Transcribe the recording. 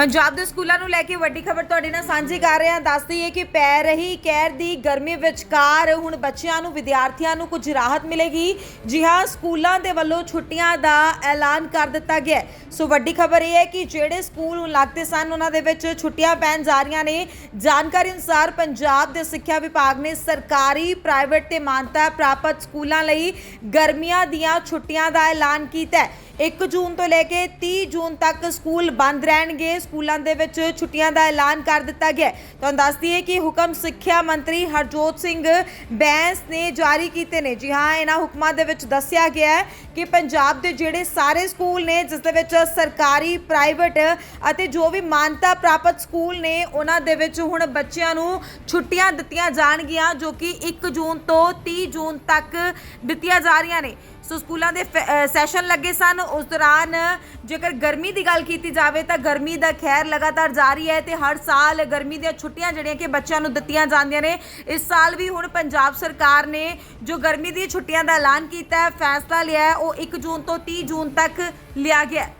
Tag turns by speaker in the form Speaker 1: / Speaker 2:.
Speaker 1: ਪੰਜਾਬ ਦੇ ਸਕੂਲਾਂ ਨੂੰ ਲੈ ਕੇ ਵੱਡੀ ਖਬਰ ਤੁਹਾਡੇ ਨਾਲ ਸਾਂਝੀ ਕਰ ਰਹੇ ਹਾਂ। ਦੱਸਦੀ ਹੈ ਕਿ ਪੈ ਰਹੀ ਕਹਿਰ ਦੀ ਗਰਮੀ ਵਿਚਕਾਰ ਹੁਣ ਬੱਚਿਆਂ ਨੂੰ, ਵਿਦਿਆਰਥੀਆਂ ਨੂੰ ਕੁਝ ਰਾਹਤ ਮਿਲੇਗੀ। ਜੀ ਹਾਂ, ਸਕੂਲਾਂ ਦੇ ਵੱਲੋਂ ਛੁੱਟੀਆਂ ਦਾ ਐਲਾਨ ਕਰ ਦਿੱਤਾ ਗਿਆ ਸੋ ਵੱਡੀ ਖਬਰ ਇਹ ਹੈ ਕਿ ਜਿਹੜੇ ਸਕੂਲ ਹੁਣ ਲੱਗਦੇ ਸਨ, ਉਹਨਾਂ ਦੇ ਵਿੱਚ ਛੁੱਟੀਆਂ ਪੈਣ ਜਾ ਰਹੀਆਂ ਨੇ। ਜਾਣਕਾਰੀ ਅਨੁਸਾਰ ਪੰਜਾਬ ਦੇ ਸਿੱਖਿਆ ਵਿਭਾਗ ਨੇ ਸਰਕਾਰੀ, ਪ੍ਰਾਈਵੇਟ ਤੇ ਮਾਨਤਾ ਪ੍ਰਾਪਤ ਸਕੂਲਾਂ ਲਈ ਗਰਮੀਆਂ ਦੀਆਂ ਛੁੱਟੀਆਂ ਦਾ ਐਲਾਨ ਕੀਤਾ ਹੈ। 1 ਜੂਨ ਤੋਂ ਲੈ ਕੇ 30 ਜੂਨ ਤੱਕ ਸਕੂਲ ਬੰਦ ਰਹਿਣਗੇ। ਸਕੂਲਾਂ ਦੇ ਵਿੱਚ ਛੁੱਟੀਆਂ ਦਾ ਐਲਾਨ ਕਰ ਦਿੱਤਾ ਗਿਆ ਤੁਹਾਨੂੰ ਦੱਸ ਦਈਏ ਕਿ ਹੁਕਮ ਸਿੱਖਿਆ ਮੰਤਰੀ ਹਰਜੋਤ ਸਿੰਘ ਬੈਂਸ ਨੇ ਜਾਰੀ ਕੀਤੇ ਨੇ। ਜੀ ਹਾਂ, ਇਹਨਾਂ ਹੁਕਮਾਂ ਦੇ ਵਿੱਚ ਦੱਸਿਆ ਗਿਆ ਹੈ ਕਿ ਪੰਜਾਬ ਦੇ ਜਿਹੜੇ ਸਾਰੇ ਸਕੂਲ ਨੇ, ਜਿਸ ਦੇ ਵਿੱਚ ਸਰਕਾਰੀ, ਪ੍ਰਾਈਵੇਟ ਅਤੇ ਜੋ ਵੀ ਮਾਨਤਾ ਪ੍ਰਾਪਤ ਸਕੂਲ ਨੇ, ਉਹਨਾਂ ਦੇ ਵਿੱਚ ਹੁਣ ਬੱਚਿਆਂ ਨੂੰ ਛੁੱਟੀਆਂ ਦਿੱਤੀਆਂ ਜਾਣਗੀਆਂ, ਜੋ ਕਿ 1 ਜੂਨ ਤੋਂ 30 ਜੂਨ ਤੱਕ ਦਿੱਤੀਆਂ ਜਾ ਰਹੀਆਂ ਨੇ। ਸੋ ਸਕੂਲਾਂ ਦੇ ਫੈ- ਸੈਸ਼ਨ ਲੱਗੇ ਸਨ। ਉਸ ਦੌਰਾਨ ਜੇਕਰ ਗਰਮੀ ਦੀ ਗੱਲ ਕੀਤੀ ਜਾਵੇ ਤਾਂ ਗਰਮੀ ਦਾ ਖੈਰ ਲਗਾਤਾਰ ਜਾਰੀ ਹੈ ਤੇ ਹਰ ਸਾਲ ਗਰਮੀ ਦੀਆਂ ਛੁੱਟੀਆਂ ਜਿਹੜੀਆਂ ਕਿ ਬੱਚਿਆਂ ਨੂੰ ਦਿੱਤੀਆਂ ਜਾਂਦੀਆਂ ਨੇ, ਇਸ ਸਾਲ ਵੀ ਹੁਣ ਪੰਜਾਬ ਸਰਕਾਰ ਨੇ ਜੋ ਗਰਮੀ ਦੀਆਂ ਛੁੱਟੀਆਂ ਦਾ ਐਲਾਨ ਕੀਤਾ ਹੈ, ਫੈਸਲਾ ਲਿਆ ਹੈ, ਉਹ 1 ਜੂਨ ਤੋਂ 30 ਜੂਨ ਤੱਕ ਲਿਆ ਗਿਆ ਹੈ।